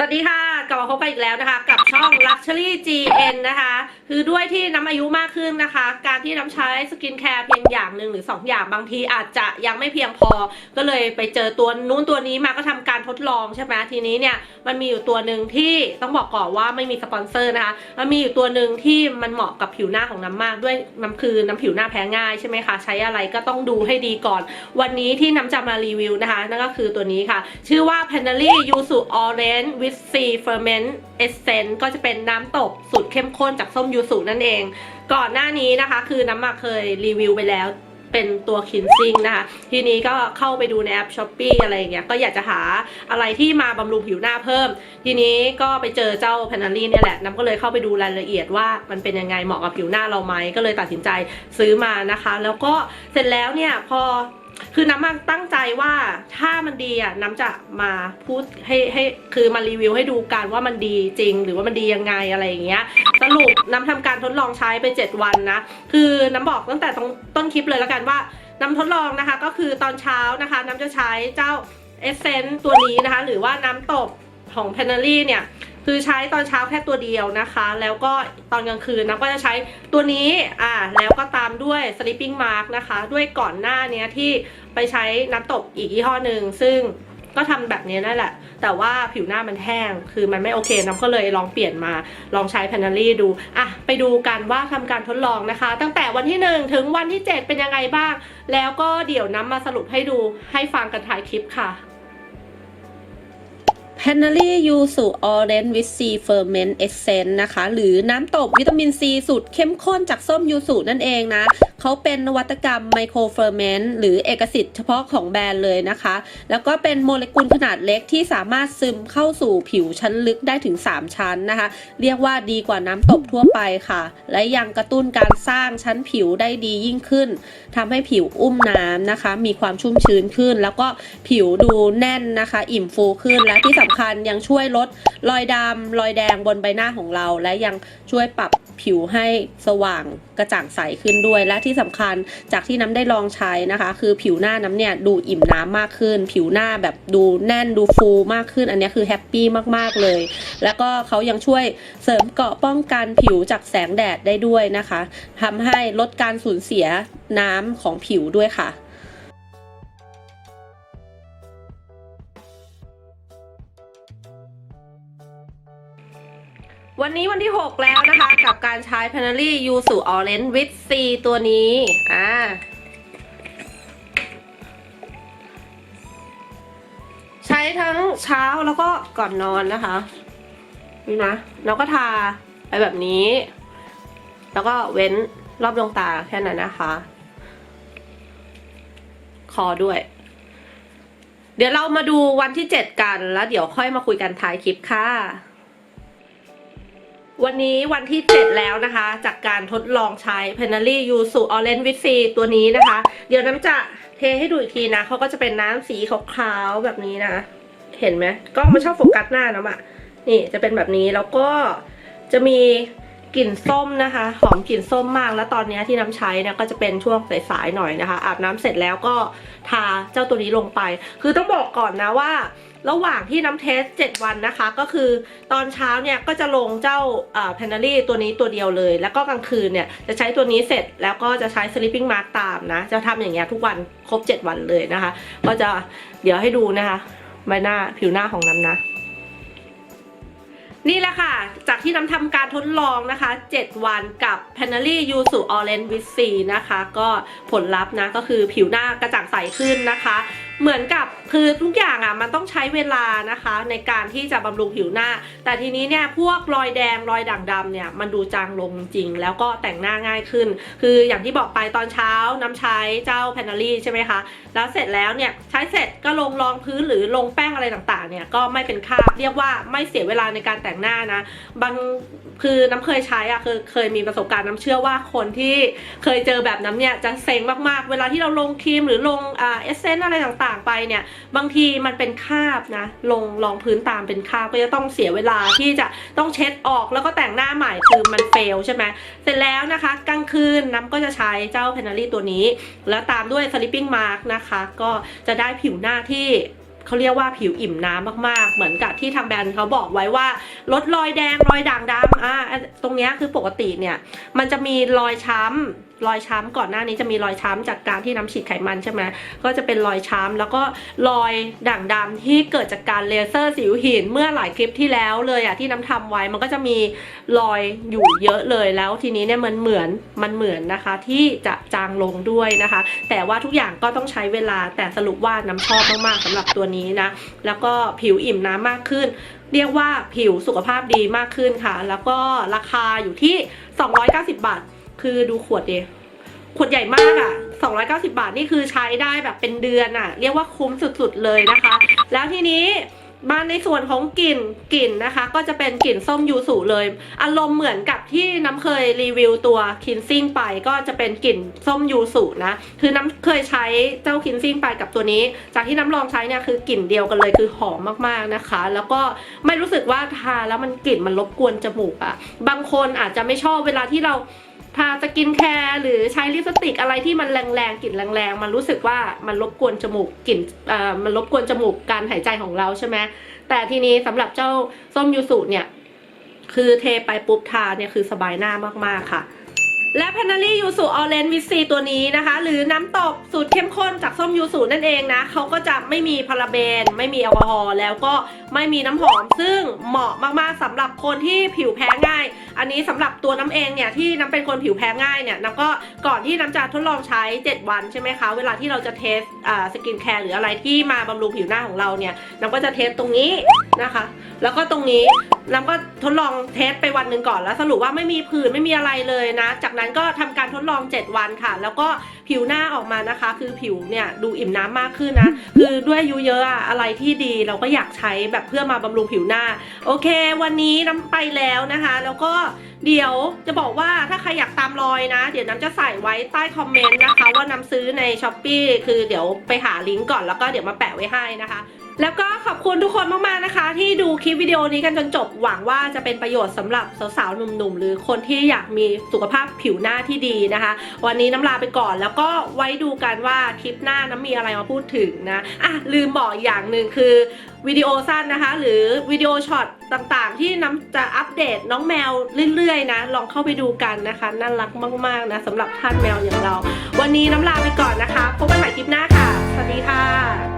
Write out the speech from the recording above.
สวัสดีค่ะ กลับมาพบกันอีกแล้วนะคะ กับช่อง Luxury GN นะคะ คือด้วยที่น้ำอายุมากขึ้นนะคะ การที่น้ำใช้สกินแคร์เพียงอย่างหนึ่งหรือ 2 อย่างบางทีอาจจะยังไม่เพียงพอ ก็เลยไปเจอตัวนู้นตัวนี้มาก็ทำการทดลองใช่ไหมทีนี้เนี่ยมันมีอยู่ตัวหนึ่งที่ต้องบอกก่อนว่าไม่มีสปอนเซอร์นะคะ มันมีอยู่ตัวหนึ่งที่มันเหมาะกับผิวหน้าของน้ำมากด้วยน้ำคือน้ำผิวหน้าแพ้ง่ายใช่ไหมคะใช้อะไรก็ต้องดูให้ดีก่อน วันนี้ที่น้ำจะมารีวิวนะคะนั่นก็คือตัวนี้ค่ะ ชื่อว่า p a n e l y Yuzu Orange with Sea Ferment Essence ก็จะเป็นน้ำตกสูตรเข้มข้นจากส้มยูสุนั่นเอง ก่อนหน้านี้นะคะ คือน้ำมาเคยรีวิวไปแล้วเป็นตัวคินซิงนะคะ ทีนี้ก็เข้าไปดูในแอปช้อปปีอะไรอย่างเงี้ย ก็อยากจะหาอะไรที่มาบำรุงผิวหน้าเพิ่ม ทีนี้ก็ไปเจอเจ้าแพนารีเนี่ยแหละ น้ำก็เลยเข้าไปดูรายละเอียดว่ามันเป็นยังไงเหมาะกับผิวหน้าเราไหม ก็เลยตัดสินใจซื้อมานะคะ แล้วก็เสร็จแล้วเนี่ยพอ คือน้ำมาตั้งใจว่าถ้ามันดีอะน้ำจะมาพูดให้ให้คือมารีวิวให้ดูกันว่ามันดีจริง หรือว่ามันดียังไงอะไรอย่างเงี้ยสรุปน้ำทำการทดลองใช้ไป 7 วันนะ คือน้ำบอกตั้งแต่ตรงต้นคลิปเลยแล้วกันว่าน้ำทดลองนะคะ ก็คือตอนเช้านะคะ น้ำจะใช้เจ้าเอเซนต์ตัวนี้นะคะ หรือว่าน้ำตบของเพนนารีเนี่ย คือใช้ตอนเช้าแค่ตัวเดียวนะคะ แล้วก็ตอนกลางคืนน้ำก็จะใช้ตัวนี้อ่าแล้วก็ตามด้วย sleeping mask นะคะ ด้วยก่อนหน้านี้ที่ไปใช้น้ำตบอีกยี่ห้อหนึ่งซึ่งก็ทำแบบนี้นั่นแหละ แต่ว่าผิวหน้ามันแห้ง คือมันไม่โอเคน้ำก็เลยลองเปลี่ยนมา ลองใช้แพนนารีดู อะ ไปดูกันว่าทำการทดลองนะคะ ตั้งแต่วันที่ 1 ถึงวันที่ 7 เป็นยังไงบ้าง แล้วก็เดี๋ยวน้ำมาสรุปให้ดู ให้ฟังกันท้ายคลิปค่ะ p a n e l y ยูสุ Orange with Sea Ferment Essence นะคะ หรือน้ำตบวิตามินซีสูตรเข้มข้นจากส้มยูสุนั่นเองนะเขาเป็นนวัตกรรมไมโครเฟอร์เมนต์หรือเอกสิทธิ์เฉพาะของแบรนด์เลยนะคะ แล้วก็เป็นโมเลกุลขนาดเล็กที่สามารถซึมเข้าสู่ผิวชั้นลึกได้ถึง 3 ชั้นนะคะ เรียกว่าดีกว่าน้ำตบทั่วไปค่ะ และยังกระตุ้นการสร้างชั้นผิวได้ดียิ่งขึ้นทำให้ผิวอุ้มน้ำนะคะ มีความชุ่มชื้นขึ้น แล้วก็ผิวดูแน่นนะคะ อิ่มฟูขึ้นและที่สำคัญยังช่วยลดรอยดำรอยแดงบนใบหน้าของเรา และยังช่วยปรับผิวให้สว่างกระจ่างใสขึ้นด้วย และที่สำคัญจากที่น้ำได้ลองใช้นะคะ คือผิวหน้าน้ำเนี่ยดูอิ่มน้ำมากขึ้น ผิวหน้าแบบดูแน่นดูฟูมากขึ้น อันนี้คือแฮปปี้มากๆเลย แล้วก็เขายังช่วยเสริมเกราะป้องกันผิวจากแสงแดดได้ด้วยนะคะทำให้ลดการสูญเสียน้ำของผิวด้วยค่ะ วันนี้วันที่ 6 แล้วนะคะ กับการใช้ p a n e l y u s u Orange with C ตัวนี้ อ่า ใช้ทั้งเช้าแล้วก็ก่อนนอนนะคะ นี่นะแล้วก็ทาไปแบบนี้ แล้วก็เว้นรอบดวงตาแค่นั้นนะคะ คอด้วย เดี๋ยวเรามาดูวันที่ 7 กัน แล้วเดี๋ยวค่อยมาคุยกันท้ายคลิปค่ะ วันนี้วันที่ 7 แล้วนะคะ จากการทดลองใช้ p e n a l y u s u Orange with C ตัวนี้นะคะ เดี๋ยวน้ำจะเทให้ดูอีกทีนะเขาก็จะเป็นน้ำสีขาวๆแบบนี้นะ เห็นไหมก็มันชอบโฟกัสหน้าน้ำอะนี่จะเป็นแบบนี้แล้วก็จะมี กลิ่นส้มนะคะ หอมกลิ่นส้มมาก แล้วตอนนี้ที่น้ำใช้เนี่ยก็จะเป็นช่วงสายๆหน่อยนะคะ อาบน้ำเสร็จแล้วก็ทาเจ้าตัวนี้ลงไป คือต้องบอกก่อนนะว่า ระหว่างที่น้ำเทส 7 วันนะคะ ก็คือตอนเช้าเนี่ยก็จะลงเจ้าแพนนารี่ตัวนี้ตัวเดียวเลย แล้วก็กลางคืนเนี่ยจะใช้ตัวนี้เสร็จแล้วก็จะใช้ sleeping mask ตามนะ จะทำอย่างเงี้ยทุกวันครบ 7 วันเลยนะคะ ก็จะเดี๋ยวให้ดูนะคะใบหน้าผิวหน้าของน้ำนะ นี่แหละค่ะ จากที่น้ำทำการทดลองนะคะ 7 วันกับ p a n e l y u s u Orange with C นะคะ ก็ผลลัพธ์นะก็คือผิวหน้ากระจ่างใสขึ้นนะคะ เหมือนกับคือทุกอย่างอะมันต้องใช้เวลานะคะ ในการที่จะบำรุงผิวหน้า แต่ทีนี้เนี่ยพวกรอยแดงรอยด่างดำเนี่ยมันดูจางลงจริง แล้วก็แต่งหน้าง่ายขึ้น คืออย่างที่บอกไปตอนเช้าน้ำใช้เจ้า p a n e l y ใช่ไหมคะแล้วเสร็จแล้วเนี่ยใช้เสร็จก็ลงรองพื้นหรือลงแป้งอะไรต่างๆเนี่ยก็ไม่เป็นคราบเรียกว่าไม่เสียเวลาในการแต่งหน้านะบางคือน้ำเคยใช้อะคือเคยมีประสบการณ์น้ำเชื่อว่าคนที่เคยเจอแบบน้ำเนี่ยจะเซ็งมากๆ เวลาที่เราลงครีมหรือลงอ่าเอเซนอะไรต่างๆไปเนี่ย บางทีมันเป็นคราบนะ ลงรองพื้นตามเป็นคราบก็จะต้องเสียเวลาที่จะต้องเช็ดออกแล้วก็แต่งหน้าใหม่คือมันเฟลใช่ไหมเสร็จแล้วนะคะกลางคืนน้ำก็จะใช้เจ้าเพนนารีตัวนี้ แล้วตามด้วย sleeping mask นะคะ ก็จะได้ผิวหน้าที่เขาเรียกว่าผิวอิ่มน้ำมากๆ เหมือนกับที่ทางแบรนด์เขาบอกไว้ว่าลดรอยแดงรอยด่างดำอ่าตรงนี้คือปกติเนี่ย มันจะมีรอยช้ำ รอยช้ำก่อนหน้านี้จะมีรอยช้ำจากการที่น้ำฉีดไขมันใช่ไหมก็จะเป็นรอยช้ำแล้วก็รอยด่างดำที่เกิดจากการเลเซอร์สิวหินเมื่อหลายคลิปที่แล้วเลยอะที่น้ำทำไว้มันก็จะมีรอยอยู่เยอะเลยแล้วทีนี้เนี่ยมันเหมือนมันเหมือนนะคะที่จะจางลงด้วยนะคะ แต่ว่าทุกอย่างก็ต้องใช้เวลาแต่สรุปว่าน้ำชอบมากๆสำหรับตัวนี้นะแล้วก็ผิวอิ่มน้ำมากขึ้นเรียกว่าผิวสุขภาพดีมากขึ้นค่ะ แล้วก็ราคาอยู่ที่ 290 บาท คือดูขวดดิขวดใหญ่มากอะ่ะ 290 บาทนี่คือใช้ได้แบบเป็นเดือนอะ่ะ เรียกว่าคุ้มสุดๆเลยนะคะ แล้วทีนี้มาในส่วนของกลิ่นกลิ่นนะคะ ก็จะเป็นกลิ่นส้มยูสุเลย อารมณ์เหมือนกับที่น้ำเคยรีวิวตัวคินซิ่งไปก็จะเป็นกลิ่นส้มยูสุนะ คือน้ำเคยใช้เจ้าคินซิ่งไปกับตัวนี้ จากที่น้ำลองใช้เนี่ยคือกลิ่นเดียวกันเลยคือหอมมากๆนะคะ แล้วก็ไม่รู้สึกว่าทาแล้วมันกลิ่นมันรบกวนจมูกอะบางคนอาจจะไม่ชอบเวลาที่เรา ทาสกินแคร์หรือใช้ลิปสติกอะไรที่มันแรงๆกลิ่นแรงๆ มันรู้สึกว่ามันรบกวนจมูกกลิ่นเอ่อมันรบกวนจมูกการหายใจของเราใช่ไหมแต่ทีนี้สำหรับเจ้าส้มยูสุเนี่ย คือเทไปปุ๊บทาเนี่ยคือสบายหน้ามากๆค่ะ และแพานารียูสุออเรนวิซีตัวนี้นะคะ หรือน้ำตกสูตรเข้มข้นจากส้มยูสุนั่นเองนะเขาก็จะไม่มีพาราเบน ไม่มีแอลกอฮอล์แล้วก็ไม่มีน้ำหอม ซึ่งเหมาะมากๆสำหรับคนที่ผิวแพ้ง่าย อันนี้สำหรับตัวน้ำเองเนี่ยที่น้ำเป็นคนผิวแพ้ง่ายเนี่ยน้ำก็ก่อนที่น้ำจะทดลองใช้ 7 วันใช่ไหมคะ เวลาที่เราจะเทสสกินแคร์หรืออะไรที่มาบำรุงผิวหน้าของเราเนี่ยน้ำก็จะเทสตรงนี้นะคะ แล้วก็ตรงนี้น้ำก็ทดลองเทสไปวันหนึ่งก่อนแล้วสรุปว่าไม่มีผื่นไม่มีอะไรเลยนะ จากนั้นก็ทำการทดลอง 7 วันค่ะ แล้วก็ผิวหน้าออกมานะคะ คือผิวเนี่ยดูอิ่มน้ำมากขึ้นนะ คือด้วยอายุเยอะอะอะไรที่ดีเราก็อยากใช้แบบเพื่อมาบำรุงผิวหน้า โอเค วันนี้น้ำไปแล้วนะคะ แล้วก็ เดี๋ยวจะบอกว่าถ้าใครอยากตามรอยนะ เดี๋ยวน้ำจะใส่ไว้ใต้คอมเมนต์นะคะ ว่าน้ำซื้อในช้อปปีคือเดี๋ยวไปหาลิงก์ก่อนแล้วก็เดี๋ยวมาแปะไว้ให้นะคะแล้วก็ขอบคุณทุกคนมากๆนะคะ ที่ดูคลิปวิดีโอนี้กันจนจบหวังว่าจะเป็นประโยชน์สำหรับสาวๆหนุ่มๆ หรือคนที่อยากมีสุขภาพผิวหน้าที่ดีนะคะ วันนี้น้ำลาไปก่อนแล้วก็ไว้ดูกันว่าคลิปหน้าน้ำมีอะไรมาพูดถึงนะอะลืมบอกอย่างหนึ่งคือวิดีโอสั้นนะคะ หรือวิดีโอช็อตต่างๆ ที่น้ำจะอัปเดตน้องแมวเรื่อยๆนะ ลองเข้าไปดูกันนะคะน่ารักมากๆนะสำหรับท่านแมวอย่างเรา วันนี้น้ำลาไปก่อนนะคะ พบกันใหม่คลิปหน้าค่ะ สวัสดีค่ะ